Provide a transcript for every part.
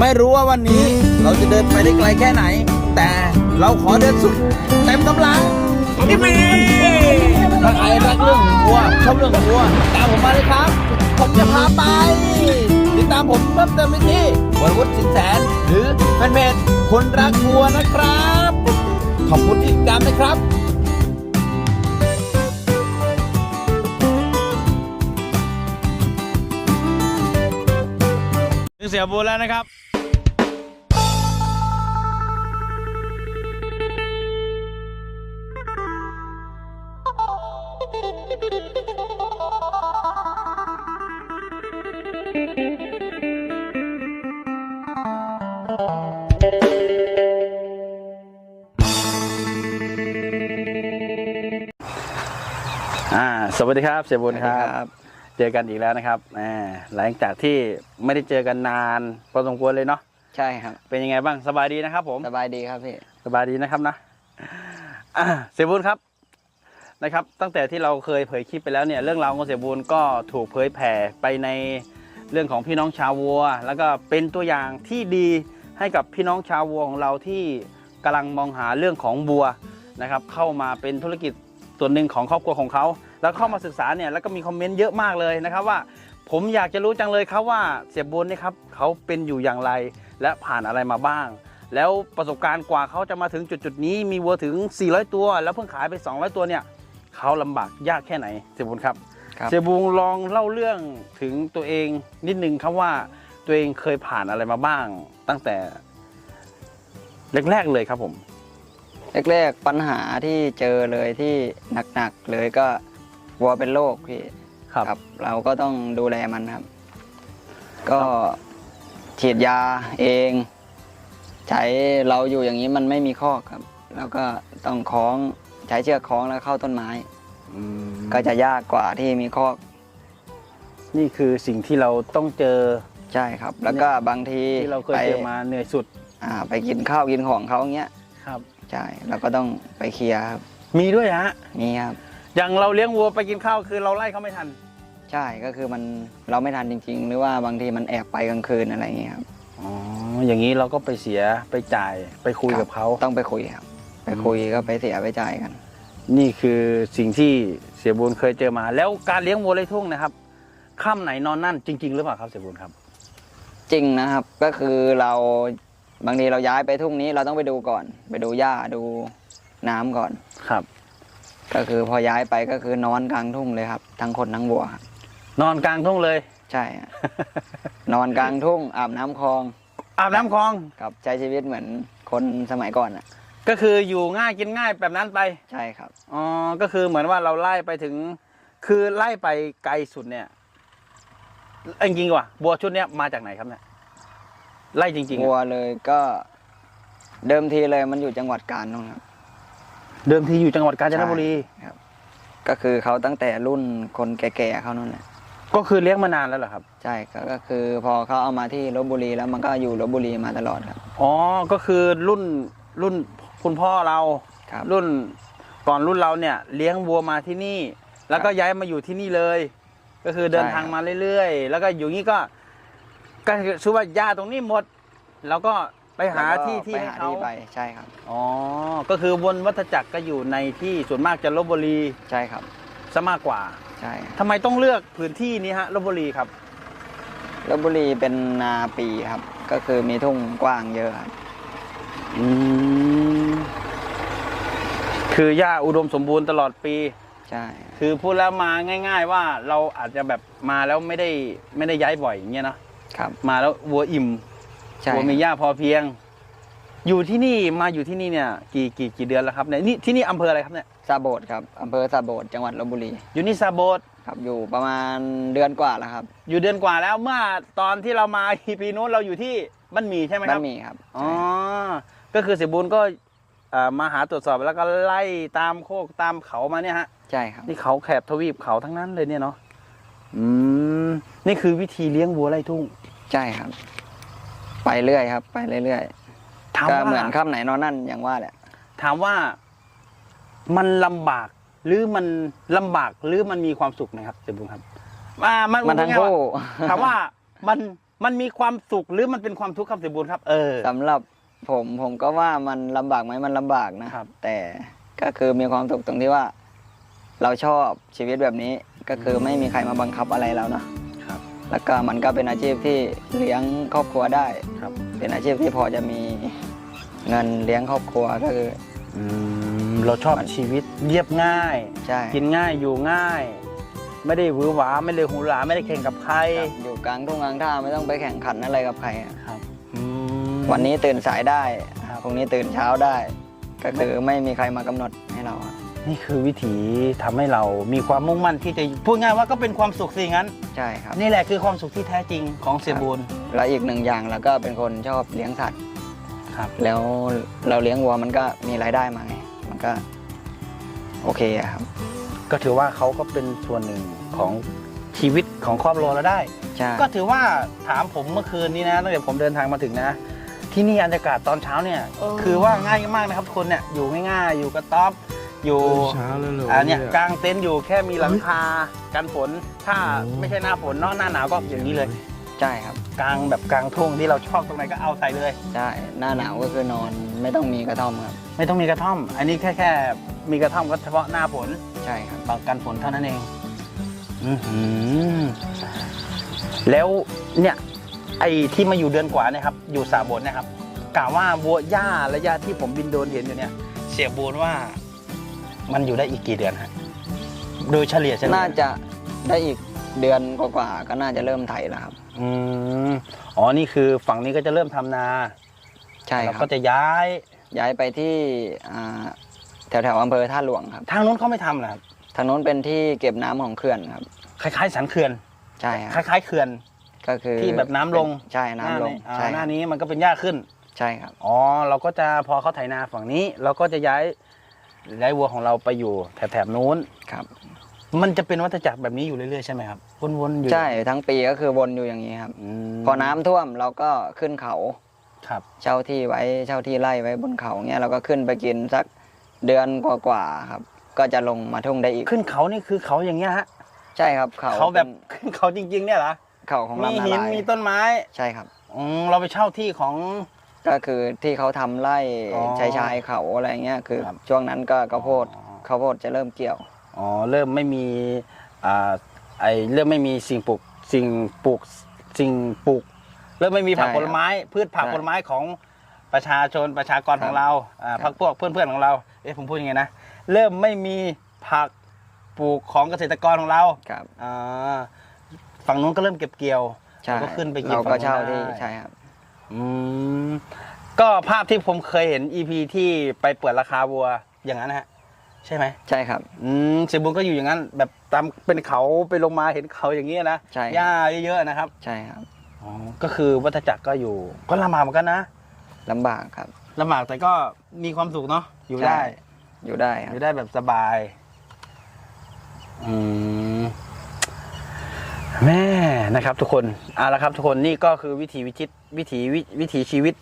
ไม่รู้ว่าวันนี้เราจะเดินไปได้ไกลแค่ไหน แต่เราขอเดินสุดเต็มกำลังนี่มีถ้าใครรักเรื่องวัวชอบเรื่องวัวตามผมมาเลยครับ ผมจะพาไป ติดตามผมเพิ่มเติมได้ที่วรวุฒิสินแสน หรือแฟนเพจคนรักวัวนะครับ ขอบคุณที่ติดตามนะครับถึงเสียบูนแล้วนะครับ อ่าสวัสดีครับเสียบุญครับ เจอกันอีกแล้วนะครับแหมหลังจากที่ไม่ได้เจอกันนานพอสมควรเลยเนาะใช่ครับ เป็นยังไงบ้างสบายดีนะครับ ผมสบายดีครับพี่สบายดีนะครับนะอ่าเสียบุญครับนะครับ ตั้งแต่ที่เราเคยเผยคลิปไปแล้วเนี่ยเรื่องราวของเสียบุญก็ถูกเผยแผ่ไปในเรื่องของพี่น้องชาววัว แล้วก็เป็นตัวอย่างที่ดีให้กับพี่น้องชาววัวของเราที่กำลังมองหาเรื่องของวัวนะครับ เข้ามาเป็นธุรกิจ ส่วนหนึ่งของครอบครัวของเขา แล้วเข้ามาศึกษาเนี่ยแล้วก็มีคอมเมนต์เยอะมากเลยนะครับว่า ผมอยากจะรู้จังเลยครับว่าเสียบุญเนี่ยครับเขาเป็นอยู่อย่างไรและผ่านอะไรมาบ้าง แล้วประสบการณ์กว่าเขาจะมาถึงจุดจุดๆนี้มีวัวถึง 400 ตัว แล้วเพิ่งขายไป 200 ตัวเนี่ยเขาลำบากยากแค่ไหนเสียบุญครับครับเสียบุญลองเล่าเรื่องถึงตัวเองนิดนึงครับว่าตัวเองเคยผ่านอะไรมาบ้างตั้งแต่แรกๆเลยครับผม แรกๆปัญหาที่เจอเลยที่หนักๆเลยก็วัวเป็นโรคพี่ครับ เราก็ต้องดูแลมันครับ ก็ฉีดยาเอง ใช้เราอยู่อย่างนี้มันไม่มีข้อกครับ แล้วก็ต้องคล้องใช้เชือกคล้องแล้วเข้าต้นไม้ก็จะยากกว่าที่มีข้อกนี่คือสิ่งที่เราต้องเจอใช่ครับ แล้วก็บางทีที่เราเคยไปเจอมาเหนื่อยสุด อ่า ไปกินข้าวกินของเขาเงี้ยครับ ใช่เราก็ต้องไปเคลียร์ครับมีด้วยฮะนี่ครับอย่างเราเลี้ยงวัวไปกินข้าวคือเราไล่เขาไม่ทัน ใช่ก็คือมันเราไม่ทันจริง ๆ หรือว่าบางทีมันแอบไปกลางคืนอะไรอย่างเงี้ยครับอ๋ออย่างนี้เราก็ไปเสียไปจ่ายไปคุยกับเขาต้องไปคุยครับ ไปคุยก็ไปเสียไปจ่ายกัน นี่คือสิ่งที่เสียบุญเคยเจอมา แล้วการเลี้ยงวัวไร่ทุ่งนะครับค่ำไหนนอนนั่นจริง ๆ หรือเปล่าครับเสียบุญครับ จริงนะครับก็คือเรา บางทีเราย้ายไปทุ่งนี้เราต้องไปดูก่อน ไปดูหญ้าดูน้ำก่อนครับ ก็คือพอย้ายไปก็คือนอนกลางทุ่งเลยครับ ทั้งคนทั้งวัวครับนอนกลางทุ่งเลย ใช่ฮะนอนกลางทุ่งอาบน้ำคลอง อาบน้ำคลองกับใช้ชีวิตเหมือนคนสมัยก่อนอะ ก็คืออยู่ง่ายกินง่ายแบบนั้นไป ใช่ครับอ๋อก็คือเหมือนว่าเราไล่ไปถึง คือไล่ไปไกลสุดเนี่ยเอ้ยจริงๆว่ะบัวชุดเนี้ยมาจากไหนครับเนี่ย ไล่จริงๆวัวอะเลยก็เดิมทีเลยมันอยู่จังหวัดกาญนู่นครับเดิมทีอยู่จังหวัดกาญจนบุรีก็คือเขาตั้งแต่รุ่นคนแก่ๆเขานั่นแหละก็คือเลี้ยงมานานแล้วเหรอครับ ใช่ก็ก็คือพอเขาเอามาที่ลบบุรีแล้วมันก็อยู่ลบบุรีมาตลอดครับ อ๋อ ก็คือรุ่นรุ่นคุณพ่อเราครับ รุ่นก่อนรุ่นเราเนี่ยเลี้ยงวัวมาที่นี่ แล้วก็ย้ายมาอยู่ที่นี่เลย ก็คือเดินใช่ทางครับ มาเรื่อยๆ แล้วก็อยู่นี่ก็ ก็คือชื่อว่าหญ้าตรงนี้หมด แล้วก็ไปหาแล้วก็ที่ที่ไปให้หาเขาที่ไปใช่ครับ อ๋อ ก็คือวนวัฏจักรก็อยู่ในที่ส่วนมากจะลบบุรีใช่ครับ ซะมากกว่าใช่ทำไมต้องเลือกพื้นที่นี้ฮะลบบุรีครับ ลบบุรีเป็นนาปีครับ ก็คือมีทุ่งกว้างเยอะครับอืมคือหญ้าอุดมสมบูรณ์ตลอดปี ใช่คือพูดแล้วมาง่าย ๆ ว่าเราอาจจะแบบมาแล้วไม่ได้ไม่ได้ย้ายบ่อยอย่างเงี้ยเนาะ ครับ มาแล้ววัวอิ่มใช่วัวมีหญ้าพอเพียง อยู่ที่นี่มาอยู่ที่นี่เนี่ย กี่กี่กี่เดือนแล้วครับเนี่ยนี่ที่นี่อำเภออะไรครับเนี่ยซาโบดครับอำเภอซาโบดจังหวัดลบบุรีอยู่นี่ซาโบดครับอยู่ประมาณเดือนกว่าแล้วครับ อยู่เดือนกว่าแล้วเมื่อตอนที่เรามา EP นู้นเราอยู่ที่บ้านหมีใช่ไหมคบ้ารับนหมีครับอ๋อใช่ก็คือเสียบุญก็เอ่อมาหาตรวจสอบแล้วก็ไล่ตามโคกตามเขามาเนี่ยฮะใช่ครับนี่เขาแถบทวีปเขาทั้งนั้นเลยเนี่ยเนาะอืม นี่คือวิธีเลี้ยงวัวไร่ทุ่งใช่ครับ ไปเรื่อยครับ ไปเรื่อยถามๆก็ว่าเหมือนค่ำไหนนอนนั่นอย่างว่าแหละ ถามว่ามันลำบาก หรือมันลำบากหรือมันมีความสุขนะครับเสียบุญครับอ่ามันมันทั้งคู่ถามว่ามันมันมีความสุขหรือมันเป็นความทุกข์ครับเสียบูลครับ เออ สำหรับผมผมก็ว่ามันลำบากไหมมันลำบากนะครับ แต่ก็คือมีความสุขตรงที่ว่า เราชอบชีวิตแบบนี้ ก็คือไม่มีใครมาบังคับอะไรเราเนาะครับ แล้วก็มันก็เป็นอาชีพที่เลี้ยงครอบครัวได้ครับ เป็นอาชีพที่พอจะมีเงินเลี้ยงครอบครัวก็คือ อืมเราชอบชีวิตเรียบง่าย ใช่กินง่ายอยู่ง่าย ไม่ได้หวือหวาไม่ได้หูหราไม่ได้แข่งกับใครครับอยู่กลางทุ่งกลางท่าไม่ต้องไปแข่งขันอะไรกับใครอะครับอืมวันนี้ตื่นสายได้ครับพรุ่งนี้ตื่นเช้าได้ ก็คือไม่มีใครมากำหนดให้เราอะ นี่คือวิถีทำให้เรามีความมุ่งมั่นที่จะพูดง่ายว่าก็เป็นความสุขสิงั้น ใช่ครับ นี่แหละคือความสุขที่แท้จริงของเสียบูลแล้วอีกหนึ่งอย่างเราก็เป็นคนชอบเลี้ยงสัตว์ ครับ แล้วเราเลี้ยงวัวมันก็มีรายได้มาไง มันก็โอเคอะครับ ก็ถือว่าเขาก็เป็นส่วนหนึ่งของชีวิตของครอบครัวเราได้ ใช่ ก็ถือว่าถามผมเมื่อคืนนี้นะตั้งแต่ผมเดินทางมาถึงนะ ที่นี่บรรยากาศตอนเช้าเนี่ย คือว่าง่ายมากนะครับทุกคนเนี่ยอยู่ง่ายๆ อยู่กระต๊อบ อยู่เช้าเลยเหรออ่าเนี่ยเนี่ยกางเต็นท์อยู่แค่มีหลังคากันฝน ถ้าโอ้ไม่ใช่หน้าฝนเนอกหน้าหนาวก็อย่างนี้เลย ใช่ครับกลางแบบกลางทุ่งที่เราชอบตรงไหนก็เอาใส่เลย ใช่หน้าหนาวก็คือนอนไม่ต้องมีกระท่อมครับ ไม่ต้องมีกระท่อม อันนี้แค่แค่มีกระท่อมก็เฉพาะหน้าฝนใช่ครับปากกันฝนเท่านั้นเองอื้อหือแล้วเนี่ยไอ้ที่มาอยู่เดือนกว่าเนี่ยครับ อยู่สาบนเนะครับกล่าวว่าวัวหญ้าและหญ้าที่ผมบินโดรนเห็นอยู่เนี่ย เสียบูนว่า มันอยู่ได้อีกกี่เดือนฮะโดยเฉลี่ยเฉลี่ยน่าจะได้อีกเดือนกว่าๆก็น่าจะเริ่มไถแล้วครับ อืมอ๋อนี่คือฝั่งนี้ก็จะเริ่มทำนาใช่เราครับก็จะย้ายย้ายไปที่อ่าแถวแถวๆอำเภอท่าหลวงครับทางนู้นเขาไม่ทำนะครับทางโน้นเป็นที่เก็บน้ำของเขื่อนครับ คล้ายๆสันเขื่อนใช่คครับล้ายๆเขื่อน ก็คือที่แบบน้ำลง ใช่น้ำลงหาใช่หน้านี้มันก็เป็นหญ้าขึ้น ใช่ครับ อ๋อเราก็จะพอเขาไถนาฝั่งนี้ เราก็จะย้าย ย้ายวัวของเราไปอยู่แถบๆนู้นครับ มันจะเป็นวัฏจักรแบบนี้อยู่เรื่อยๆใช่ไหมครับวนๆอยู่ใช่ทั้งปีก็คือวนอยู่อย่างนี้ครับอืมพอน้ำท่วมเราก็ขึ้นเขา ครับ เช่าที่ไว้เช่าที่ไร่ไว้บนเขาเงี้ยเราก็ขึ้นไปกินสักเดือนกว่าๆครับ ก็จะลงมาทุ่งได้อีกขึ้นเขานี่คือเขาอย่างเงี้ยฮะใช่ครับเขาเขาแบบป็นขึ้นเขาจริง ๆ เนี่ยเหรอ เขาของมีลำนาหินลายมีต้นไม้ใช่ครับ อืมเราไปเช่าที่ของ ก็คือที่เขาทำไร่อ๋อชายชายเขาอะไรเงี้ยคือครับ ช่วงนั้นก็ข้าวโพดอ๋อข้าวโพดจะเริ่มเกี่ยว อ๋อเริ่มไม่มีอ่าไอเริ่มไม่มีสิ่งปลูกสิ่งปลูกสิ่งปลูก เริ่มไม่มีผักใช่ผลไม้ พืชผักใช่ผลไม้ของประชาชนประชากรของเราอ่าครัพับกพวกเพื่อนๆของเราเอ๊ะผมพูดยังไงนะเริ่มไม่มีผักปลูกของเกษตรกรของเราครับอ่าฝั่งนู้นก็เริ่มเก็บเกี่ยว ใช่เราก็ขึ้นไปกินเราก็ฝั่งนู้นเช่าที่ได้ ใช่ครับ อืมก็ภาพที่ผมเคยเห็น EP ที่ไปเปิดราคาวัวอย่างนั้นนะฮะ ใช่ไหมใช่ครับ อืมเสียบุญก็อยู่อย่างนั้น แบบตามเป็นเขาไปลงมาเห็นเขาอย่างนี้ยนะใช่ หญ้าเยอะๆนะครับใช่ครับอ๋อก็คือวัฏจักรก็อยู่ ก็ลำบากเหมือนกันนะลำบากครับ ลำบากแต่ก็มีความสุขเนาะอยู่ได้ ใช่ อยู่ได้คอรับยู่ได้แบบสบาย อืม แม่นะครับ ทุกคนเอาละครับ ทุกคนนี่ก็คือวิถีวิจิต วิถีวิวิถีชีวิต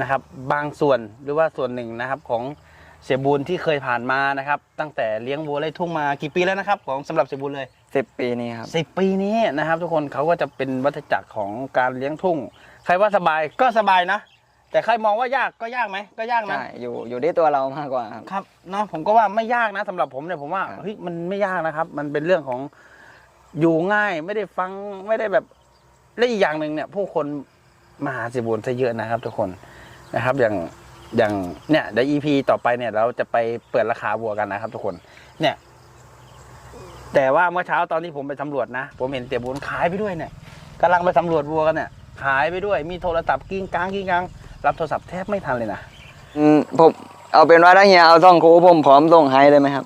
นะครับ บางส่วนหรือว่าส่วนหนึ่งนะครับของเสียบูลที่เคยผ่านมานะครับ ตั้งแต่เลี้ยงวัวไร่ทุ่งมากี่ปีแล้วนะครับ ของสำหรับเสียบูลเลยสิบปีนี้ครับสิบปีนี้นะครับ ทุกคนเขาก็จะเป็นวัฏจักรของการเลี้ยงทุ่ง ใครว่าสบายก็สบายนะ แต่ใครมองว่ายากก็ยากไหมก็ยากนะใช่อยู่อยู่ที่ตัวเรามากกว่าครับครับเนาะผมก็ว่าไม่ยากนะสำหรับผมเนี่ยผมว่าครับเฮ้ยมันไม่ยากนะครับ มันเป็นเรื่องของอยู่ง่ายไม่ได้ฟังไม่ได้แบบและอีกอย่างหนึ่งเนี่ยผู้คน มาหาสิบุญซะเยอะนะครับ ทุกคนนะครับ อย่างอย่างเนี่ยเดี๋ยว EP ต่อไปเนี่ย เราจะไปเปิดราคาวัวกันนะครับ ทุกคน เนี่ย แต่ว่าเมื่อเช้าตอนที่ผมไปสำรวจนะ ผมเห็นเตี๋ยบุญขายไปด้วยเนี่ยกำลังไปสำรวจวัวกันเนี่ยขายไปด้วย มีโทรศัพท์กิ้งก้างกิ้งก้างรับโทรศัพท์แทบไม่ทันเลยนะอืมผมเอาเป็นว่าถ้าเฮียเอาซ่องคูผมพร้อมส่งให้เลยไหมครับ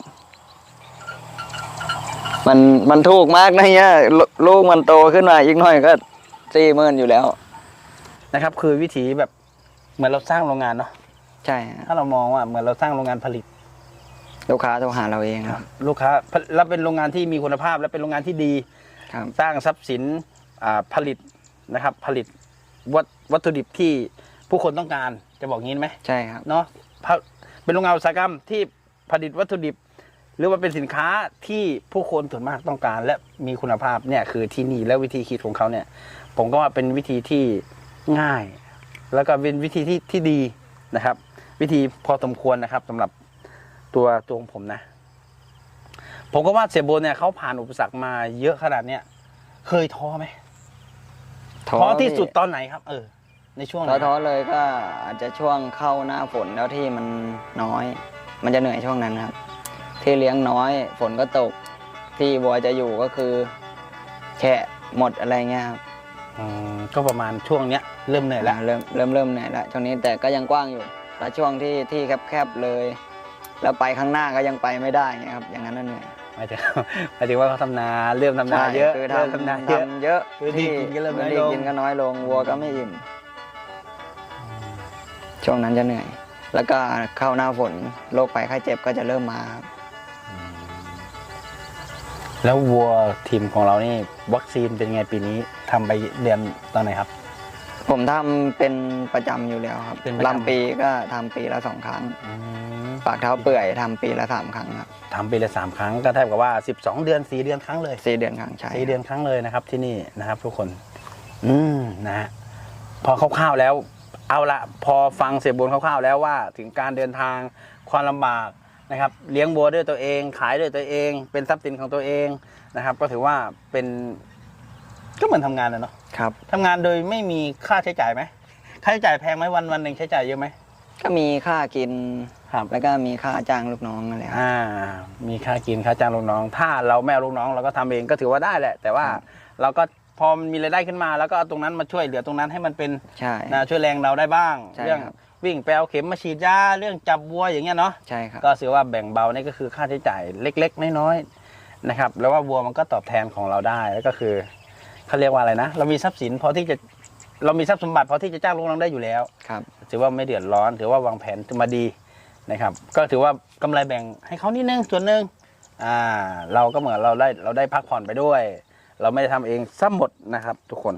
มันมันถูกมากนะเฮียลลูกมันโตขึ้นมาอีกหน่อยก็สี่หมื่นอยู่แล้ว นะครับ คือวิถีแบบเหมือนเราสร้างโรงงานเนาะใช่ฮะถ้าเรามองว่าเหมือนเราสร้างโรงงานผลิต ลูกค้าโทรหาเราเองครับ ลูกค้าแล้วเป็นโรงงานที่มีคุณภาพ และเป็นโรงงานที่ดี ครับ สร้างทรัพย์สินอ่าผลิตนะครับ ผลิตวัตวัตถุดิบที่ผู้คนต้องการจะบอกงี้ไหมใช่ครับ เนาะผะเป็นโรงงานอุตสาหกรรมที่ผลิตวัตถุดิบ หรือว่าเป็นสินค้าที่ผู้คนส่วนมากต้องการ และมีคุณภาพเนี่ยคือที่นี่และวิธีคิดของเขาเนี่ย ผมก็ว่าเป็นวิธีที่ ง่าย แล้วก็เป็นวิธีที่ที่ดีนะครับ วิธีพอสมควรนะครับสำหรับตัวตัวของผมนะ ผมก็ว่าเสียโบนเนี่ยเขาผ่านอุปสรรคมาเยอะขนาดเนี้ยเคยท้อไหมท้อที่สุดตอนไหนครับ เออ ในช่วงไหนท้อท้อๆเลยก็อาจจะช่วงเข้าหน้าฝนแล้วที่มันน้อย มันจะเหนื่อยช่วงนั้นครับ ที่เลี้ยงน้อยฝนก็ตก ที่วัวจะอยู่ก็คือแฉะหมดอะไรเงี้ยครับ อืมก็ประมาณช่วงเนี้ยเริ่มเหนื่อยแล้ว อ่าเริ่มเริ่มเริ่มเหนื่อยแล้วช่วงนี้แต่ก็ยังกว้างอยู่ แล้วช่วงที่ที่แคบๆเลย แล้วไปข้างหน้าก็ยังไปไม่ได้เงี้ยครับ อย่างนั้นน่ะเหนื่อยหมายถึง หมายถึงว่าเขาทำนาเริ่มทำนาใช่เยอะคือเริ่มทำทำนาเยอะ ทำเยอะพื้นที่กินก็เริ่มน้อยพื้ที่ลงกินก็น้อยลงวัวก็ไม่อิ่ม ช่วงนั้นจะเหนื่อย แล้วก็เข้าหน้าฝนโรคภัยไข้เจ็บก็จะเริ่มมาครับ แล้ววัวทีมของเรานี่วัคซีนเป็นไงปีนี้ทำไปเดือนตอนไหนครับ ผมทำเป็นประจำอยู่แล้วครับเป็นประจำ ลำปีก็ทำปีละสองครั้งอืมปากเท้าเปื่อยทำปีละสามครั้งครับทำปีละสามครั้งก็เท่ากับว่า 12 เดือน 4 เดือนครั้งเลยสี่เดือนครั้งใช่สี่เดือนครั้งเลยนะครับ ที่นี่นะครับ ทุกคน อืมนะฮะพอคร่าวๆแล้ว เอาละพอฟังเสียบนคร่าวๆแล้วว่า ถึงการเดินทางความลำบาก นะครับเลี้ยงวัวด้วยตัวเอง ขายด้วยตัวเอง เป็นทรัพย์สินของตัวเองนะครับ ก็ถือว่าเป็นก็เหมือนทำงานนะเนาะครับ ทำงานโดยไม่มีค่าใช้จ่ายไหมค่าใช้จ่ายแพงไหมวันวันหนึ่งใช้จ่ายเยอะไหมก็มีค่ากินครับ แล้วก็มีค่าจ้างลูกน้องอะไรครับ อ่า มีค่ากินค่าจ้างลูกน้อง ถ้าเราไม่เอาลูกน้องเราก็ทำเองก็ถือว่าได้แหละ แต่ว่าครับ เราก็พอมันมีรายได้ขึ้นมา แล้วก็เอาตรงนั้นมาช่วยเหลือตรงนั้นให้มันเป็นใช่ นะช่วยแรงเราได้บ้าง ใช่เรื่องครับ วิ่งไปเอาเข็มมาฉีดยาเรื่องจับวัวอย่างเงี้ยเนาะใช่ครับก็ถือว่าแบ่งเบานี่ก็คือค่าใช้จ่ายเล็ก ๆ น้อยๆนะครับ แล้วว่าวัวมันก็ตอบแทนของเราได้แล้วก็คือเขาเรียกว่าอะไรนะ เรามีทรัพย์สินพอที่จะเรามีทรัพย์สมบัติพอที่จะจ้างลูกน้องได้อยู่แล้วครับถือว่าไม่เดือดร้อน ถือว่าวางแผนมาดีนะครับ ก็ถือว่ากำไรแบ่งให้เขานิดนึงส่วนหนึ่งอ่าเราก็เหมือนเราได้เราได้พักผ่อนไปด้วย เราไม่ได้ทำเองซ้ำหมดนะครับ ทุกคน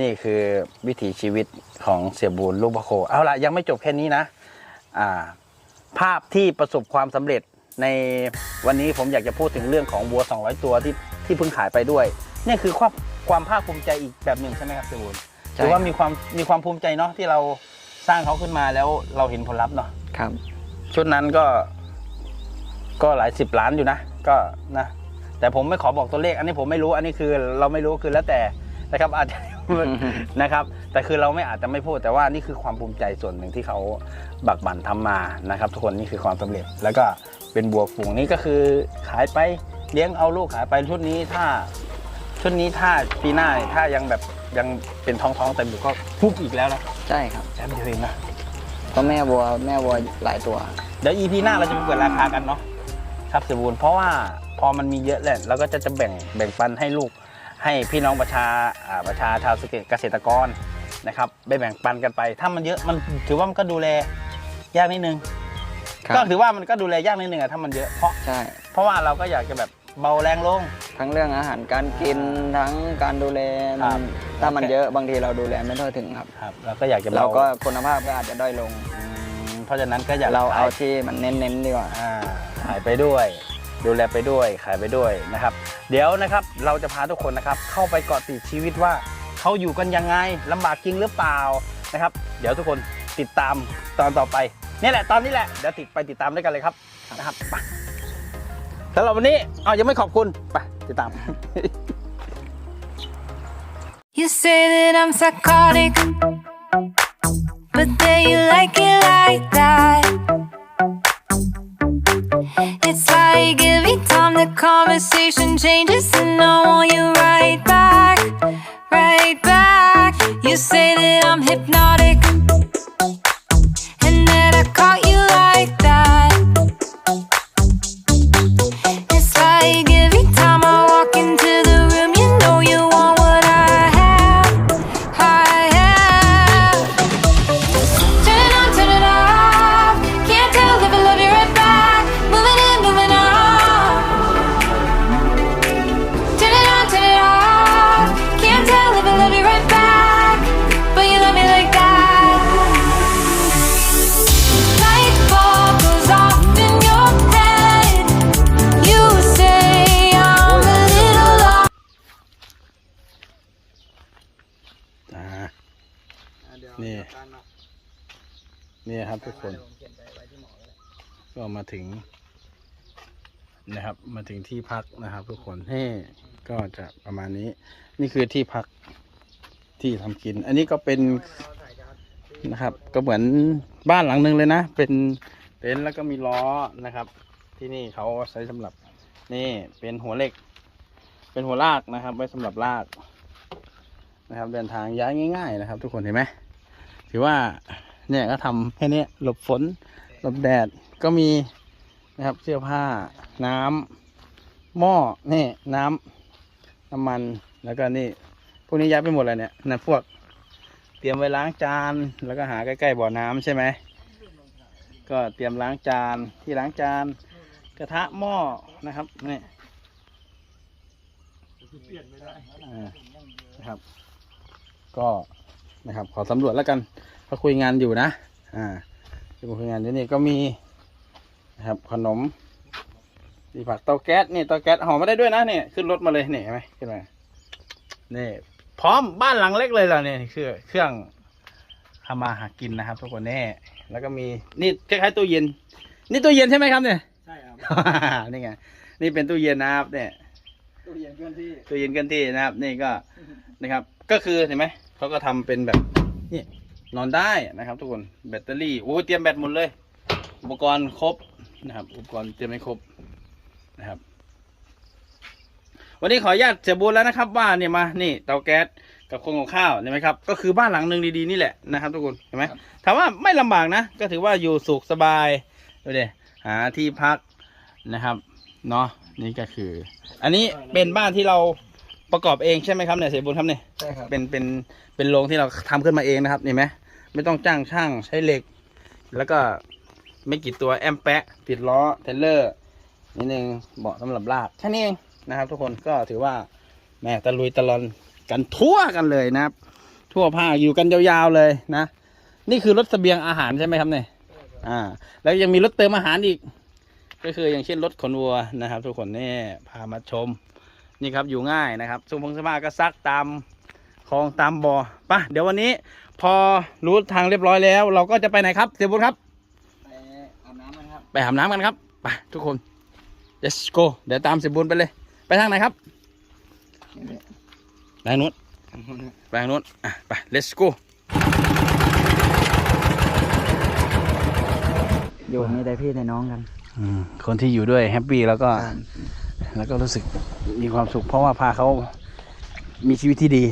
นี่คือวิถีชีวิตของเสียบูลลูกพระโค เอาละยังไม่จบแค่นี้นะอ่าภาพที่ประสบความสำเร็จในวันนี้ผมอยากจะพูดถึงเรื่องของวัว 200 ตัวที่ที่เพิ่งขายไปด้วยนี่คือความความภาคภูมิใจอีกแบบหนึ่งใช่ไหมครับเสียบูลใช่ถือว่าครับมีความมีความภูมิใจเนาะที่เราสร้างเขาขึ้นมาแล้วเราเห็นผลลัพธ์เนาะครับ ชุดนั้นก็ก็หลายสิบล้านอยู่นะ ก็นะ แต่ผมไม่ขอบอกตัวเลข อันนี้ผมไม่รู้อันนี้คือเราไม่รู้คือแล้วแต่นะครับอาจจะ นะครับ แต่คือเราไม่อาจจะไม่พูดแต่ว่านี่คือความภูมิใจส่วนหนึ่งที่เขาบักบั่นทำมานะครับ ทุกคนนี่คือความสำเร็จ แล้วก็เป็นบัวฝูงนี่ก็คือขายไปเลี้ยงเอาลูกขายไปชุดนี้ถ้าชุดนี้ถ้าปีหน้าเนี่ยถ้ายังแบบยังเป็นท้องท้องๆเต็มอยู่ก็ฟุบอีกแล้วนะใช่ครับแชมป์เดียวเองนะเพราะแม่วัวแม่วัวหลายตัวเดี๋ยว EP หน้าเราจะไปเปิดราคากันเนาะครับเสียบูนเพราะว่าพอมันมีเยอะแหละเราก็จะจะแบ่งแบ่งปันให้ลูก ให้พี่น้องประชาอ่าประชาชาวเกษตรกรนะครับไปแบ่งปันกันไป ถ้ามันเยอะมันถือว่ามันก็ดูแลยากนิดนึงครับ ก็ถือว่ามันก็ดูแลยากนิดนึงอะถ้ามันเยอะเพราะใช่ เพราะว่าเราก็อยากจะแบบเบาแรงลง ทั้งเรื่องอาหารการกินทั้งการดูแลครับ ถ้ามันเยอะบางทีเราดูแลไม่ทั่วถึงครับ ครับเราก็อยากจะเราเบาก็คุณภาพก็อาจจะด้อยลง อืมเพราะฉะนั้นก็อยากเราเอาขยที่มันเน้นๆดีกว่า อ่าขายไปด้วย ดูแลไปด้วยขายไปด้วยนะครับ เดี๋ยวนะครับเราจะพาทุกคนนะครับเข้าไปเกาะติดชีวิตว่าเขาอยู่กันยังไงลำบากจริงหรือเปล่านะครับ เดี๋ยวทุกคนติดตามตอนต่อไปนี่แหละตอนนี้แหละเดี๋ยวติดไปติดตามด้วยกันเลยครับนะครับไปสำหรับวันนี้เอายังไม่ขอบคุณไปติดตาม You say that I'm psychotic, but then you like it like that. It's like every time the conversation changes, and I want you right back, right back. You say that I'm hypnotic, ก็มาถึงนะครับ มาถึงที่พักนะครับ ทุกคนนี่ก็จะประมาณนี้ นี่คือที่พักที่ทำกิน อันนี้ก็เป็นนะครับ ก็เหมือนบ้านหลังหนึ่งเลยนะ เป็นเต็นท์แล้วก็มีล้อนะครับ ที่นี่เขาใช้สำหรับนี่เป็นหัวเหล็ก เป็นหัวลากนะครับ ไว้สำหรับลากนะครับ เดินทางย้ายง่าย ๆ นะครับ ทุกคนเห็นไหมถือว่าเนี่ยก็ทำแค่เนี้ยหลบฝนหลบแดด ก็มีนะครับเสื้อผ้าน้ำหม้อนี่น้ำน้ำมันแล้วก็นี่พวกนี้ย้ายไปหมดเลยเนี่ยนะพวกเตรียมไว้ล้างจานแล้วก็หาใกล้ๆบ่อน้ำใช่ไหมก็เตรียมล้างจานที่ล้างจานกระทะหม้อนะครับนี่นะครับ ก็นะครับ ขอสำรวจแล้วกันเขาคุยงานอยู่นะ อ่าที่ผมทำงานอยู่นี่ก็มี นะครับ ขนมมีผักเตาแก๊สนี่เตาแก๊สหอมมาได้ด้วยนะเนี่ยขึ้นรถมาเลยนี่เห็นไหมขึ้นมานี่พร้อมบ้านหลังเล็กเลยล่ะเนี่ยคือเครื่องทำมาหากินนะครับทุกคนแน่ แล้วก็มีนี่คล้ายๆตู้เย็น นี่ตู้เย็นใช่ไหมครับเนี่ยใช่ครับนี่ไงนี่เป็นตู้เย็นนะครับ เนี่ยตู้เย็นเคลื่อนที่ตู้เย็นเคลื่อนที่นะครับ นี่ก็นะครับ ก็คือเห็นไหมเขาก็ทำเป็นแบบนี่นอนได้นะครับ ทุกคนแบตเตอรี่โอ้ยเตรียมแบตหมดเลย อุปกรณ์ครบ นะครับ อุปกรณ์เตรียมให้ครบนะครับ วันนี้ขออนุญาตเสียบูลแล้วนะครับ ว่าเนี่ยมานี่เตาแก๊สกับโครงของข้าวเห็นไหมครับ ก็คือบ้านหลังหนึ่งดีๆนี่แหละนะครับ ทุกคนเห็นไหมถามว่าไม่ลำบากนะ ก็ถือว่าอยู่สุขสบายดูดิหาที่พักนะครับเนาะนี่ก็คือ อันนี้เป็นบ้านที่เราประกอบเองใช่ไหมครับเนี่ยเสียบุญครับเนี่ยใช่ครับเป็นเป็นเป็นโรงที่เราทำขึ้นมาเองนะครับเห็นไหมไม่ต้องจ้างช่างใช้เหล็ก แล้วก็ ไม่กี่ตัวแอมแปะติดล้อเทเลอร์นิดนึงเบาะสำหรับลากแค่นี้เองนะครับทุกคนก็ถือว่าแม่ตะลุยตะลอนกันทั่วกันเลยนะครับ ทั่วภาคอยู่กันยาวๆเลยนะ นี่คือรถเสบียงอาหารใช่ไหมครับเนี่ยอ่า แล้วยังมีรถเติมอาหารอีก ก็คืออย่างเช่นรถขนวัวนะครับ ทุกคนนี่พามาชม นี่ครับอยู่ง่ายนะครับสุพงสมาก็ซักตามคลองตามบ่อปะเดี๋ยววันนี้ พอรู้ทางเรียบร้อยแล้ว เราก็จะไปไหนครับเสียบุญครับ ไปอาบน้ำกันครับ ไปหามน้ำกันครับไปทุกคน let's go เดี๋ยวตามเสียบุญไปเลย ไปทางไหนครับไปทางนู้นไปทางนู้นอะไป let's go อยู่มีแต่พี่แต่น้องกันอืมคนที่อยู่ด้วยแฮปปี้แล้วก็ แล้วก็รู้สึกมีความสุข เพราะว่าพาเขามีชีวิตที่ดี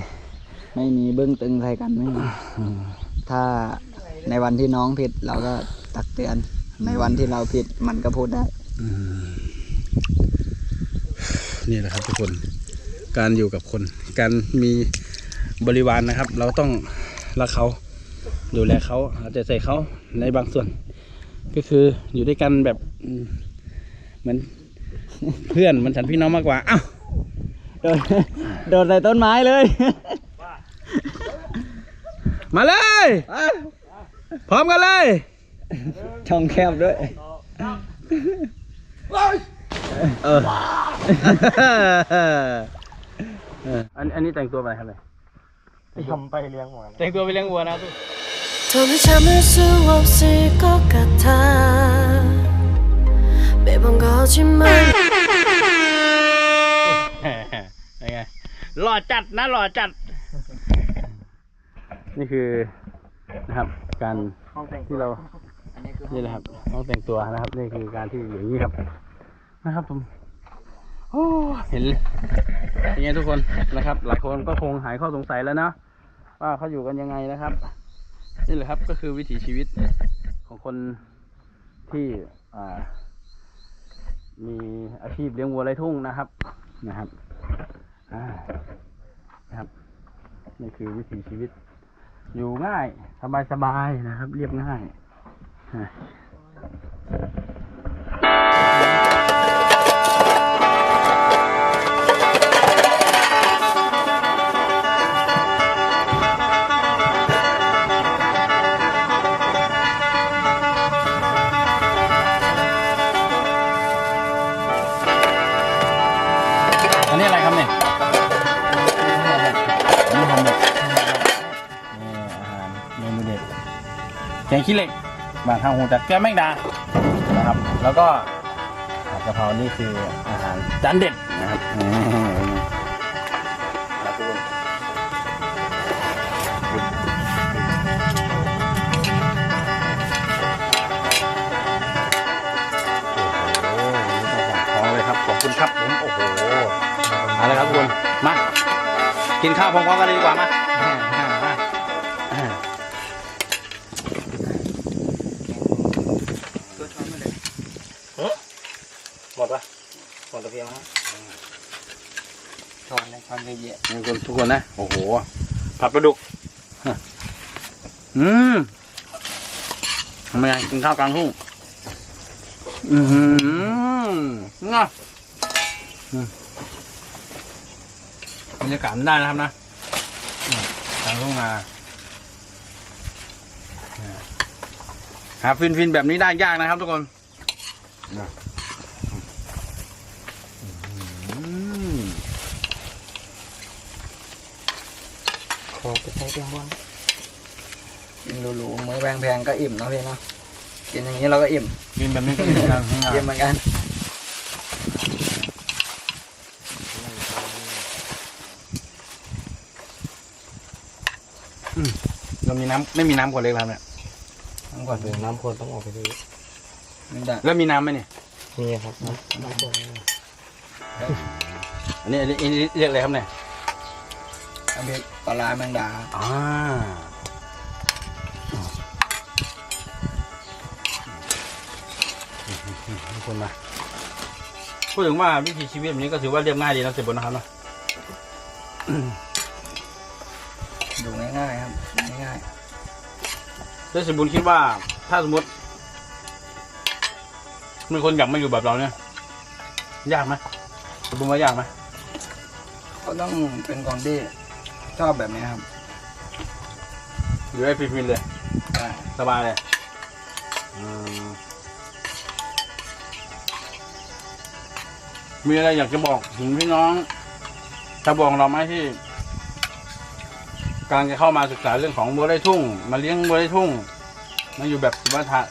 ไม่มีเบื้องตึงใครกันไม่มีถ้าในวันที่น้องผิดเราก็ตักเตือน ในวันที่เราผิดมันก็พูดได้นี่แหละครับทุกคน การอยู่กับคน การมีบริวารนะครับ เราต้องรักเขาดูแลเขาเอาใจใส่เขาในบางส่วน ก็คืออยู่ด้วยกันแบบเหมือนเพื่อนเหมันฉันพี่น้องมากกว่าอ้าวโดนโดนใส่ต้นไม้เลย มาเลย พร้อมกันเลย ช่องแคบด้วย เออ อันอันนี้แต่งตัวไปอะไรครับเนี่ย ทำไปเลี้ยงหมู แต่งตัวไปเลี้ยงวัวนะครับ 더는 참을 수 없을 것 같아 매번 거짓말 เป็นไงหล่อจัดนะหล่อจัด นี่คือนะครับ การ ห้องแต่ง ที่เรา อั นนี้คือนี่แหละครับต้องแต่งตัวนะครับ นี่คือการที่อยู่อย่างนี้ครับ นะครับผมโอ้เห็นเลยเป็นไงทุกคนนะครับ หลายคนก็คงหายข้อสงสัยแล้วนะว่าเขาอยู่กันยังไงนะครับ นี่แหละครับก็คือวิถีชีวิตของคนที่อ่ามีอาชีพเลี้ยงวัวไร่ทุ่งนะครับนะครับอ่านะครับนี่คือวิถีชีวิต อยู่ง่ายสบายสบายๆนะครับ เรียบง่าย อันนี้อะไรครับเนี่ยอันนี้ห่อหมกนี่อาหารเมนูเด็ดแกงขี้เหล็ก บางทางหูจากแก้มแมงดานะครับ แล้วก็ผัดกะเพรานี่คืออาหารจานเด็ดนะครับอืมครับทุกคนโอ้โหนี่ต้องฝากท้องเลยครับขอบคุณครับผมโอ้โหเอาเลยครับทุกคนมา กินข้าวพร้อมๆกันเลยดีกว่ามา ดปะหมดตะเกียงแล้วช้อนในช้อนเยอะทุกคนทุกคนนะ โอ้โห ผัดปลาดุกฮะอืมทำไมอะกินข้าวกลางทุ่งอือหือง่ะอืมบรรยากาศมันได้นะครับนะอืมกลางทุ่งนาหาฟินฟินๆแบบนี้ได้ยากนะครับทุกคนนะอืม ขอไปใช้ เพียงวันกินหรูๆมื้อแพงๆก็อิ่มเนาะพี่เนาะกินอย่างนี้เราก็อิ่มกินแบบนี้ก็ดีนะข้างหน้าอิ่มเหมือนกันเรามีน้ำไม่มีน้ำขวดเล็กแล้วเนี่ยทั้งก่อนเลยน้ำคนต้องออกไปดูไม่ได้แล้วมีน้ำไหมเนี่ยนี่ครับน้ำน้ำคนอันนี้อันนี้อันนี้เรียกอะไรครับเนี่ย น้ำพริกปลาร้าแมงดาอ่าทุกคนมาพูดถึงว่าวิถีชีวิตแบบนี้ก็ถือว่าเรียบง่ายดีนะเสียบนนะครับเนาะดูง่ายๆครับง่ายแล้วเสียบุญคิดว่า ถ้าสมมติมีคนอยากมาอยู่แบบเราเนี่ยยากไหมเสียบุญว่ายากไหมๆก็ต้องเป็นคนที่ ชอบแบบนี้ครับอยู่ได้ฟินๆเลยใช่สบายเลยอืมมีอะไรอยากจะบอกถึงพี่น้องชาวบองเราไหมที่กำลังจะเข้ามาศึกษาเรื่องของบัวไร่ทุ่ง มาเลี้ยงบัวไร่ทุ่งมาอยู่แบบสุวัฒะ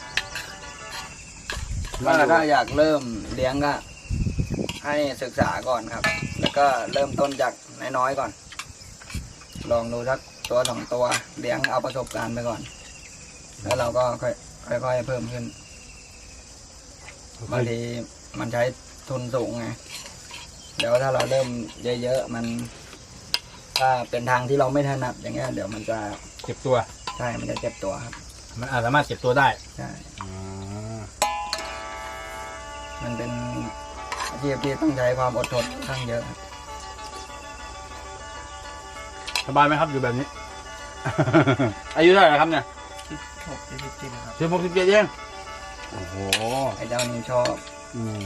ว่าถ้าอยากเริ่มเลี้ยงก็ให้ศึกษาก่อนครับ แล้วก็เริ่มต้นจากน้อยๆก่อน ลองดูสักตัวสองตัวเลี้ยงเอาประสบการณ์ไปก่อน แล้วเราก็ค่อยค่อยๆเพิ่มขึ้นบางทีมันใช้ทุนสูงไงเดี๋ยวถ้าเราเริ่มเยอะๆมัน ถ้าเป็นทางที่เราไม่ถนัดอย่างเงี้ยเดี๋ยวมันจะเก็บตัว ใช่มันจะเจ็บตัวครับ มันอาจสามารถเก็บตัวได้ใช่อืมมันเป็นอาชีพที่ต้องใช้ความอดทนค่อนข้างเยอะครับ สบายไหมครับอยู่แบบนี้ อายุเท่าไหร่ครับเนี่ยหกสิบสิบครับสิบหกสิบเจ็ดเองโอ้โหไอ้เจ้านี่ชอบอืม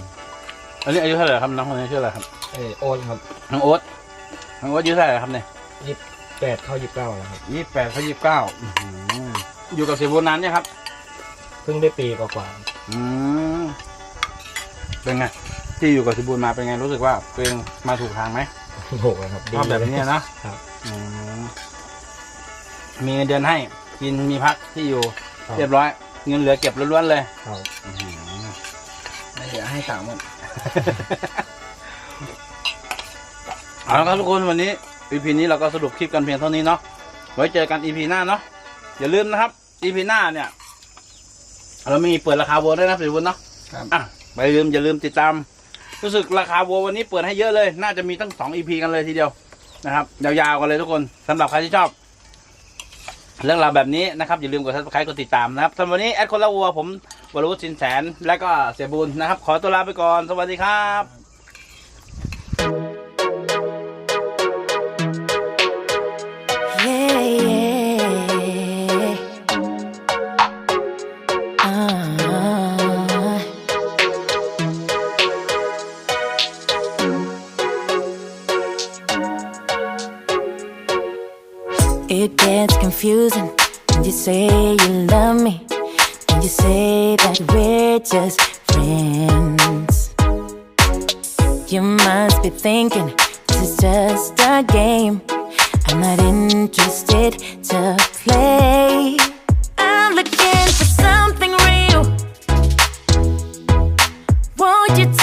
อันนี้อายุเท่าไหร่ครับน้องคนนี้ชื่ออะไรครับเออโอนครับน้องโอ๊ตน้องโอ๊ตอายุเท่าไหร่ครับเนี่ยแปดเข้ายี่สิบเก้าแล้วครับยี่แปดเขายี่สิบเก้าอยู่กับเสียโบนานเนี่ยครับเพิ่งได้ปีกว่าอืมเป็นไงที่อยู่กับเสียโบนมาเป็นไงรู้สึกว่าตัวเองมาถูกทางไหมโหครับชอบแบบนี้นะครับ อืมมีเงินเดือนให้ กินมีพักที่อยู่เรียบร้อย เงินเหลือเก็บล้วนๆเลยครับอื้อหือไม่เหลือให้สามหมด เอาละครับทุกคนวันนี้ EP นี้เราก็สรุปคลิปกันเพียงเท่านี้เนาะไว้เจอกัน EP หน้าเนาะอย่าลืมนะครับ EP หน้าเนี่ย เรามีเปิดราคาวัวด้วยนะสิบุญเนาะครับ อะอย่าลืมอย่าลืมติดตาม รู้สึกราคาวัววันนี้เปิดให้เยอะเลย น่าจะมีตั้งสอง EP กันเลยทีเดียว นะครับ ยาวๆกันเลยทุกคนสำหรับใครที่ชอบ เรื่องราวแบบนี้นะครับอย่าลืมกดซับสไครต์กดติดตามนะครับสำหรับวันนี้แอดคนละวัวผมวรุษสินแสน และก็เสียบุญนะครับ ขอตัวลาไปก่อน สวัสดีครับ that we're just friends. You must be thinking this is just a game. I'm not interested to play. I'm looking for something real. Won't you?